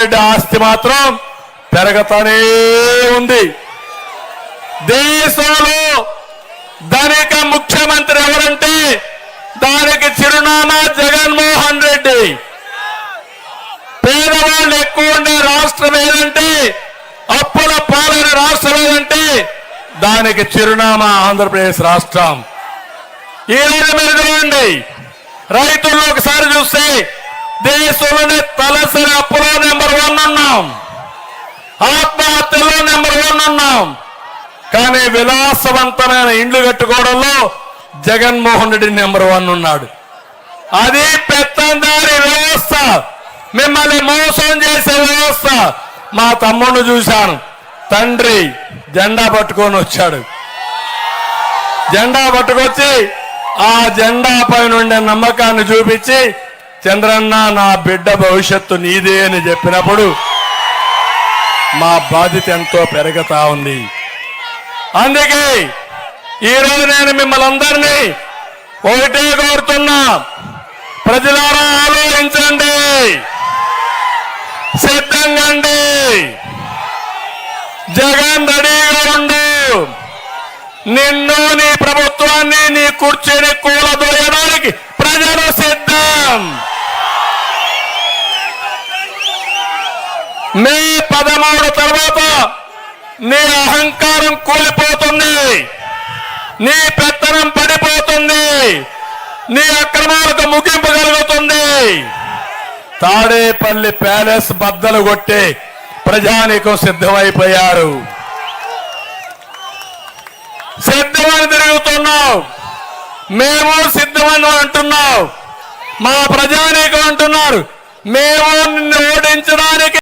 ఆస్తి మాత్రం పెరగతానే ఉంది. దేశంలో ధనిక ముఖ్యమంత్రి ఎవరంటే దానికి చిరునామా జగన్మోహన్ రెడ్డి. పేదవాళ్ళు ఎక్కువ ఉండే రాష్ట్రం ఏదంటే అప్పుల పాలన రాష్ట్రం ఏదంటే దానికి చిరునామా ఆంధ్రప్రదేశ్ రాష్ట్రం. ఈరోజు మీరు చూడండి రైతుల్లో ఒకసారి చూస్తే దేశంలోనే తలసరి అప్పుల ఆత్మహత్యలో నెంబర్ వన్ ఉన్నాం కానీ విలాసవంతమైన ఇండ్లు కట్టుకోవడంలో జగన్మోహన్ రెడ్డి నెంబర్ వన్ ఉన్నాడు. అది పెత్తందారి వ్యవస్థ. మిమ్మల్ని మోసం చేసే వ్యవస్థ. మా తమ్ముడు చూశాను. తండ్రి జెండా పట్టుకొని వచ్చాడు. జెండా పట్టుకొచ్చి ఆ జెండా పైన ఉండే నమ్మకాన్ని చూపించి చంద్రన్న నా బిడ్డ భవిష్యత్తు నీదే అని చెప్పినప్పుడు మా బాధ్యత ఎంతో పెరుగుతా ఉంది. అందుకే ఈరోజు నేను మిమ్మల్ని అందరినీ ఒకటే కోరుతున్నా. ప్రజలారా ఆలోచించండి. సిద్ధంగండి జగన్ రెడీగా ఉండు. నిన్ను నీ ప్రభుత్వాన్ని నీ కుర్చీని కూలదోయడానికి మే పదమూడు తర్వాత నీ అహంకారం కూలిపోతుంది. నీ పెత్తనం పడిపోతుంది. నీ అక్రమాలకు ముగింపు కలుగుతుంది. తాడేపల్లి ప్యాలెస్ బద్దలు కొట్టి ప్రజానికం సిద్ధమైపోయారు. సిద్ధమని తిరుగుతున్నావు. మేము సిద్ధమని అంటున్నావు. మా ప్రజానీకం అంటున్నారు. మేము నిన్ను ఓడించడానికి